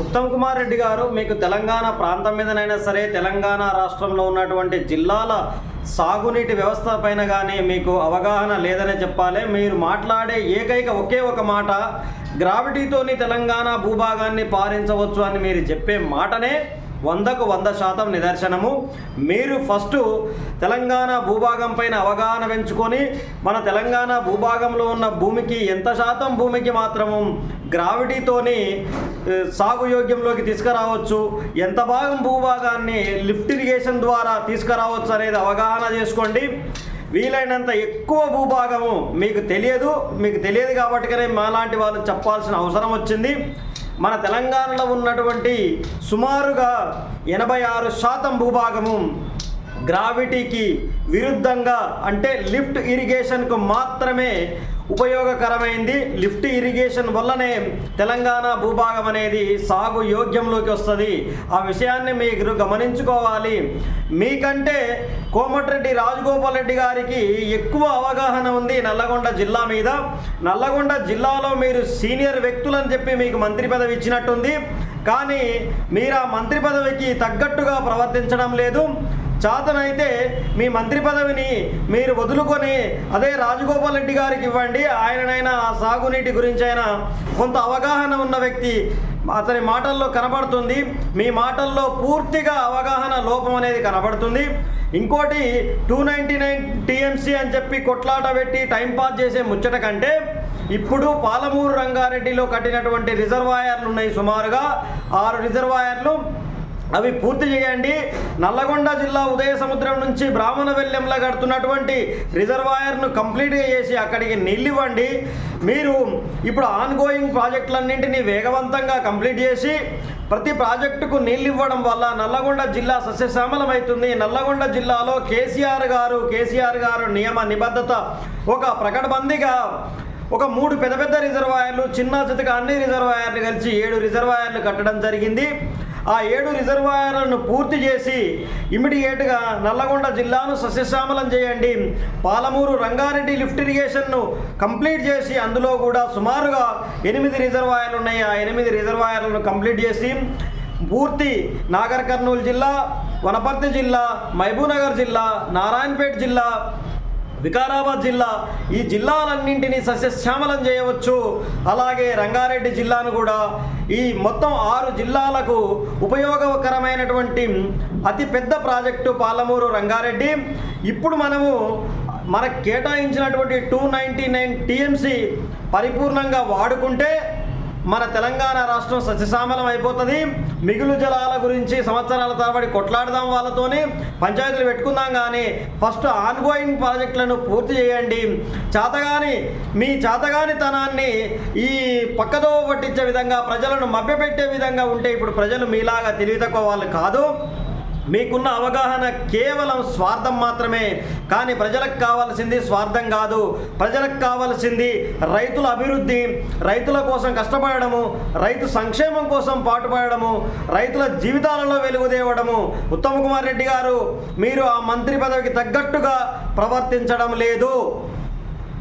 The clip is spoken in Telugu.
ఉత్తమ్ కుమార్ రెడ్డి గారు మీకు తెలంగాణ ప్రాంతం మీదనైనా సరే తెలంగాణ రాష్ట్రంలో ఉన్నటువంటి జిల్లాల సాగునీటి వ్యవస్థ పైన కానీ మీకు అవగాహన లేదనే చెప్పాలి. మీరు మాట్లాడే ఏకైక ఒకే ఒక మాట గ్రావిటీతోని తెలంగాణ భూభాగాన్ని పారించవచ్చు అని మీరు చెప్పే మాటనే వందకు వంద శాతం నిదర్శనము. మీరు ఫస్ట్ తెలంగాణ భూభాగం పైన అవగాహన పెంచుకొని మన తెలంగాణ భూభాగంలో ఉన్న భూమికి ఎంత శాతం భూమికి మాత్రము గ్రావిటీతోని సాగు యోగ్యంలోకి తీసుకురావచ్చు ఎంత భాగం భూభాగాన్ని లిఫ్ట్ ఇరిగేషన్ ద్వారా తీసుకురావచ్చు అనేది అవగాహన చేసుకోండి. వీలైనంత ఎక్కువ భూభాగము మీకు తెలియదు మీకు తెలియదు కాబట్టికనే మాలాంటి వాళ్ళు చెప్పాల్సిన అవసరం వచ్చింది. మన తెలంగాణలో ఉన్నటువంటి సుమారుగా ఎనభై ఆరు శాతం భూభాగము గ్రావిటీకి విరుద్ధంగా అంటే లిఫ్ట్ ఇరిగేషన్కు మాత్రమే ఉపయోగకరమైంది. లిఫ్ట్ ఇరిగేషన్ వల్లనే తెలంగాణ భూభాగం అనేది సాగు యోగ్యంలోకి వస్తుంది. ఆ విషయాన్ని మీరు గమనించుకోవాలి. మీకంటే కోమటిరెడ్డి రాజగోపాల్ రెడ్డి గారికి ఎక్కువ అవగాహన ఉంది నల్లగొండ జిల్లా మీద. నల్లగొండ జిల్లాలో మీరు సీనియర్ వ్యక్తులని చెప్పి మీకు మంత్రి పదవి ఇచ్చినట్టుంది. కానీ మీరు ఆ మంత్రి పదవికి తగ్గట్టుగా ప్రవర్తించడం లేదు. చాతనైతే మీ మంత్రి పదవిని మీరు వదులుకొని అదే రాజగోపాల్ రెడ్డి గారికి ఇవ్వండి. ఆయననైనా ఆ సాగునీటి గురించి అయినా కొంత అవగాహన ఉన్న వ్యక్తి అతని మాటల్లో కనబడుతుంది. మీ మాటల్లో పూర్తిగా అవగాహన లోపం అనేది కనబడుతుంది. ఇంకోటి టూ నైంటీ నైన్ టీఎంసీ అని చెప్పి కొట్లాట పెట్టి టైం పాస్ చేసే ముచ్చట కంటే ఇప్పుడు పాలమూరు రంగారెడ్డిలో కట్టినటువంటి రిజర్వాయర్లు ఉన్నాయి సుమారుగా. ఆరు రిజర్వాయర్లు అవి పూర్తి చేయండి. నల్లగొండ జిల్లా ఉదయ సముద్రం నుంచి బ్రాహ్మణ వెల్లెంలో కడుతున్నటువంటి రిజర్వాయర్ను కంప్లీట్గా చేసి అక్కడికి నీళ్ళు ఇవ్వండి. మీరు ఇప్పుడు ఆన్గోయింగ్ ప్రాజెక్టులన్నింటినీ వేగవంతంగా కంప్లీట్ చేసి ప్రతి ప్రాజెక్టుకు నీళ్ళు ఇవ్వడం వల్ల నల్లగొండ జిల్లా సస్యశ్యామలమవుతుంది. నల్లగొండ జిల్లాలో కేసీఆర్ గారు కేసీఆర్ గారు నియమ నిబద్ధత ఒక ప్రకటబందీగా ఒక మూడు పెద్ద పెద్ద రిజర్వాయర్లు చిన్న చితక అన్ని రిజర్వాయర్లు కలిసి ఏడు రిజర్వాయర్లు కట్టడం జరిగింది. ఆ ఏడు రిజర్వాయర్లను పూర్తి చేసి ఇమీడియట్గా నల్లగొండ జిల్లాను సస్యశ్యామలం చేయండి. పాలమూరు రంగారెడ్డి లిఫ్ట్ ఇరిగేషన్ను కంప్లీట్ చేసి అందులో కూడా సుమారుగా ఎనిమిది రిజర్వాయర్లు ఉన్నాయి ఆ ఎనిమిది రిజర్వాయర్లను కంప్లీట్ చేసి పూర్తి నాగర్ కర్నూలు జిల్లా వనపర్తి జిల్లా మహబూబ్నగర్ జిల్లా నారాయణపేట జిల్లా వికారాబాద్ జిల్లా. ఈ జిల్లాలన్నింటినీ సస్యశ్యామలం చేయవచ్చు. అలాగే రంగారెడ్డి జిల్లాను కూడా. ఈ మొత్తం ఆరు జిల్లాలకు ఉపయోగకరమైనటువంటి అతి పెద్ద ప్రాజెక్టు పాలమూరు రంగారెడ్డి. ఇప్పుడు మనము మనకు కేటాయించినటువంటి టూ నైంటీ నైన్ టీఎంసీ పరిపూర్ణంగా వాడుకుంటే మన తెలంగాణ రాష్ట్రం సస్యశ్యామలం అయిపోతుంది. మిగులు జలాల గురించి సంవత్సరాల తరబడి కొట్లాడదాం వాళ్ళతోని పంచాయతీలు పెట్టుకుందాం కానీ ఫస్ట్ ఆన్గోయింగ్ ప్రాజెక్టులను పూర్తి చేయండి. చేతగాని మీ చేతగానితనాన్ని ఈ పక్కదో పట్టించే విధంగా ప్రజలను మభ్యపెట్టే విధంగా ఉంటే ఇప్పుడు ప్రజలు మీలాగా తెలివి తక్కువ వాళ్ళు కాదు. మీకున్న అవగాహన కేవలం స్వార్థం మాత్రమే. కానీ ప్రజలకు కావాల్సింది స్వార్థం కాదు. ప్రజలకు కావాల్సింది రైతుల అభివృద్ధి రైతుల కోసం కష్టపడము రైతు సంక్షేమం కోసం పాటుపడము రైతుల జీవితాలలో వెలుగుదేవడము ఉత్తమ్ కుమార్ రెడ్డి గారు మీరు ఆ మంత్రి పదవికి తగ్గట్టుగా ప్రవర్తించడం లేదు.